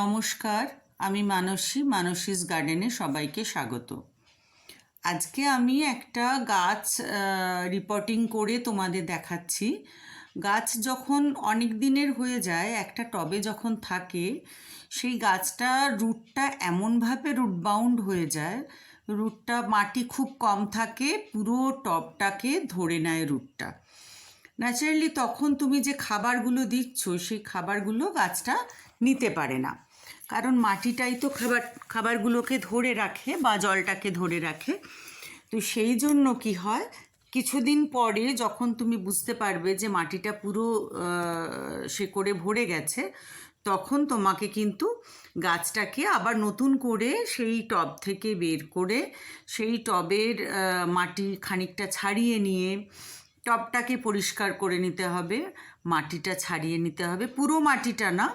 নমস্কার, আমি মানসী, মানসীস গার্ডেনে সবাইকে স্বাগত। আজকে আমি একটা গাছ রিপোর্টিং করে তোমাদের দেখাচ্ছি। গাছ যখন অনেক দিনের হয়ে যায়, একটা টবে যখন থাকে, সেই গাছটা রুটটা এমনভাবে রুট বাউন্ড হয়ে যায়, রুটটা মাটি খুব কম থাকে, পুরো টবটাকে ধরে নেয় রুটটা। ন্যাচারালি তখন তুমি যে খাবারগুলো দিচ্ছ, সেই খাবারগুলো গাছটা নিতে পারে না। কারণ মাটিটাই তো খাবার, খাবারগুলোকে ধরে রাখে বা জলটাকে ধরে রাখে। তো সেই জন্য কি হয়, কিছুদিন পরে যখন তুমি বুঝতে পারবে যে মাটিটা পুরো সে করে ভরে গেছে, তখন তোমাকে কিন্তু গাছটাকে আবার নতুন করে সেই টব থেকে বের করে, সেই টবের মাটি খানিকটা ছাড়িয়ে নিয়ে টবটাকে পরিষ্কার করে নিতে হবে, মাটিটা ছাড়িয়ে নিতে হবে। পুরো মাটিটা না,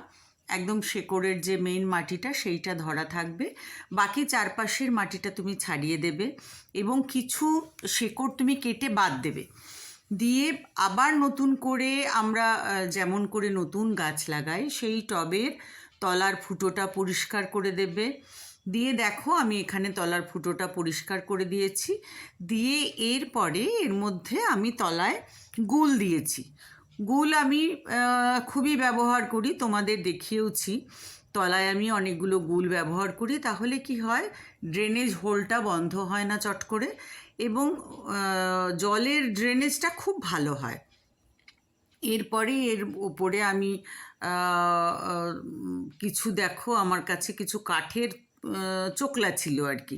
একদম শেকড়ের যে মেইন মাটিটা সেইটা ধরা থাকবে। বাকি চারপাশের মাটিটা তুমি ছাড়িয়ে দেবে এবং কিছু শেকড় তুমি কেটে বাদ দেবে। দিয়ে আবার নতুন করে আমরা যেমন করে নতুন গাছ লাগাই, সেই টবের তলার ফুটোটা পরিষ্কার করে দেবে। দিয়ে দেখো আমি এখানে তলার ফুটোটা পরিষ্কার করে দিয়েছি। দিয়ে এরপরে এর মধ্যে আমি তলায় গুল দিয়েছি। গুল আমি খুবই ব্যবহার করি, তোমাদের দেখিয়েওছি। তলায় আমি অনেকগুলো গুল ব্যবহার করি, তাহলে কি হয়? ড্রেনেজ হোলটা বন্ধ হয় না চট করে এবং জলের ড্রেনেজটা খুব ভালো হয়। এরপরে এর ওপরে আমি কিছু দেখো, আমার কাছে কিছু কাঠের চোকলা ছিল আর কি।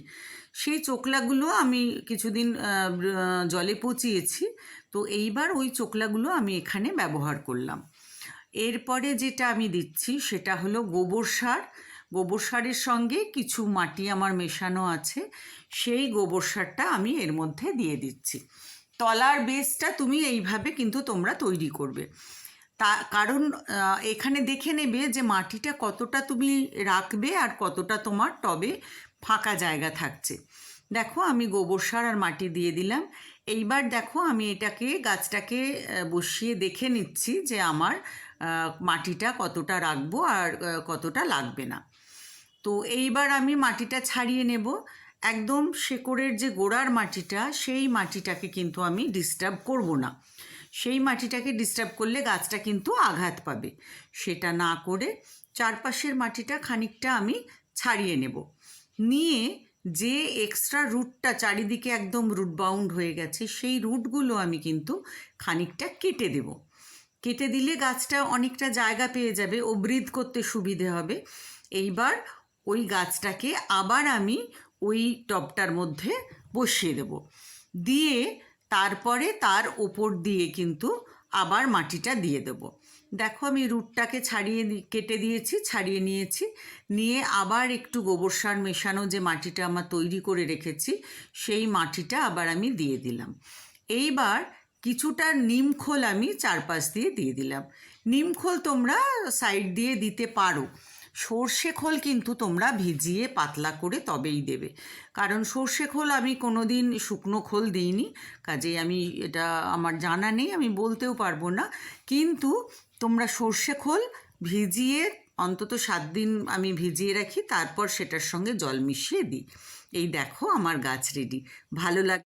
সেই চোকলাগুলো আমি কিছুদিন জলে পচিয়েছি। তো এইবার ওই চোকলাগুলো আমি এখানে ব্যবহার করলাম। এরপরে যেটা আমি দিচ্ছি সেটা হলো গোবর সার। গোবর সারের সঙ্গে কিছু মাটি আমার মেশানো আছে, সেই গোবর সারটা আমি এর মধ্যে দিয়ে দিচ্ছি। তলার বেসটা তুমি এইভাবে কিন্তু তোমরা তৈরি করবে। তা, কারণ এখানে দেখে নেবে যে মাটিটা কতটা তুমি রাখবে আর কতটা তোমার টবে ফাঁকা জায়গা থাকছে। দেখো আমি গোবর সার আর মাটি দিয়ে দিলাম। এইবার দেখো আমি এটাকে, গাছটাকে বসিয়ে দেখে নিচ্ছি যে আমার মাটিটা কতটা রাখব আর কতটা লাগবে না। তো এইবার আমি মাটিটা ছাড়িয়ে নেব। একদম শেকড়ের যে গোড়ার মাটিটা, সেই মাটিটাকে কিন্তু আমি ডিস্টার্ব করব না। সেই মাটিটাকে ডিস্টার্ব করলে গাছটা কিন্তু আঘাত পাবে। সেটা না করে চারপাশের মাটিটা খানিকটা আমি ছাড়িয়ে নেব। নিয়ে যে এক্সট্রা রুটটা চারিদিকে একদম রুট বাউন্ড হয়ে গেছে, সেই রুটগুলো আমি কিন্তু খানিকটা কেটে দেব। কেটে দিলে গাছটা অনেকটা জায়গা পেয়ে যাবে ও ব্রিদ করতে সুবিধে হবে। এইবার ওই গাছটাকে আবার আমি ওই টবটার মধ্যে বসিয়ে দেব। দিয়ে তারপরে তার ওপর দিয়ে কিন্তু আবার মাটিটা দিয়ে দেবো। দেখো আমি রুটটাকে ছাড়িয়ে কেটে দিয়েছি, ছাড়িয়ে নিয়েছি। নিয়ে আবার একটু গোবর সার মেশানো যে মাটিটা আমার তৈরি করে রেখেছি, সেই মাটিটা আবার আমি দিয়ে দিলাম। এইবার কিছুটা নিমখোল আমি চারপাশ দিয়ে দিয়ে দিলাম। নিমখোল তোমরা সাইড দিয়ে দিতে পারো। সর্ষে খোল কিন্তু তোমরা ভিজিয়ে পাতলা করে তবেই দেবে। কারণ সর্ষে খোল আমি কোনো দিন শুকনো খোল দিইনি, কাজেই আমি এটা আমার জানা নেই, আমি বলতেও পারব না। কিন্তু তোমরা সর্ষে খোল ভিজিয়ে অন্তত সাত দিন আমি ভিজিয়ে রাখি, তারপর সেটার সঙ্গে জল মিশিয়ে দিই। এই দেখো আমার গাছ রেডি ভালো লাগ